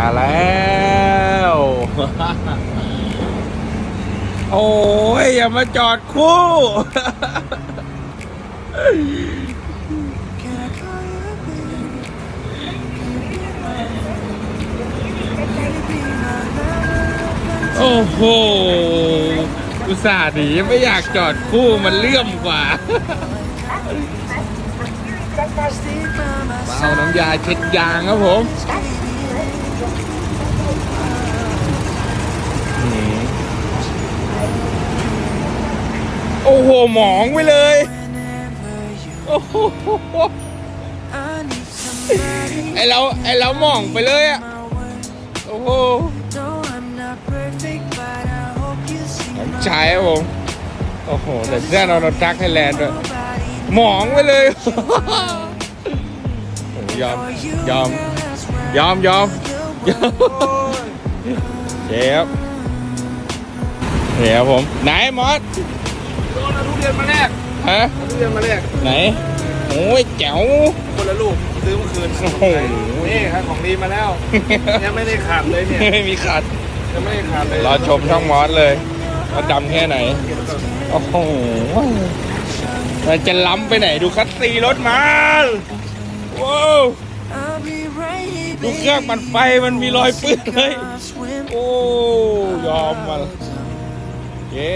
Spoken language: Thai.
มาแล้ว โอ้ย อย่ามาจอดคู่ โอ้โหอุตส่าห์หนีไม่อยากจอดคู่มันเลื่อมกว่าเอาน้ำยาเช็ดยางครับผมอืม โอ้โห หมองไปเลย โอ้โหไอเราไอเราหมองไปเลยอะโอ้โหน้ำชายครับผมโอ้โหแต่เสื้อนอนทักไทยแลนด์ด้วยหมองไปเลยโอ้ยอมยอมยอมยอมยอมเจ็บเดี๋ยวผม ไหนมอส โดนเอาทุเรียนมาแลกฮะเอาทุเรียนมาแลกไหนโอ้ยแจ๋วคนละลูกซื้อเมื่อคืนโอ้โหนี่ครับของดีมาแล้วยังไม่ได้ขาดเลยเนี่ยไม่มีขัดยังไม่ได้ขาดเลยรอชมช่องมอสเลยว่าดำแค่ไหนโอ้โหมันจะล้ำไปไหนดูคัสซีรถมันว้าวดูเครื่องมันไฟมันมีรอยปื้นเลย โอ้ ยอมมาเย้